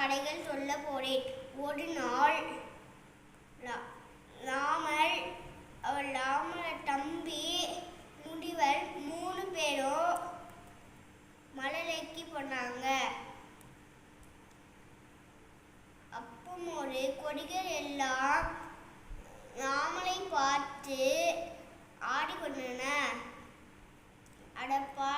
கடைகள் சொல்ல போறேன் ஒரு நாள் ராமல் ராம தம்பி முடிவர் மூணு பேரும் மலரைக்கு போனாங்க. அப்பும் ஒரு கொடிகள் எல்லாம் ராமனை பார்த்து ஆடிக்கொண்டன. அடப்பா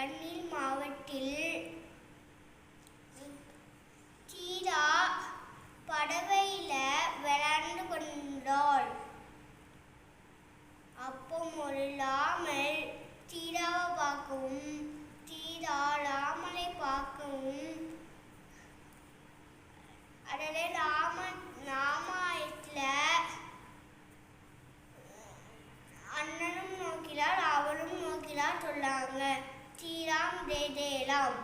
கண்ணில் மாவட்டில் தேடலாம்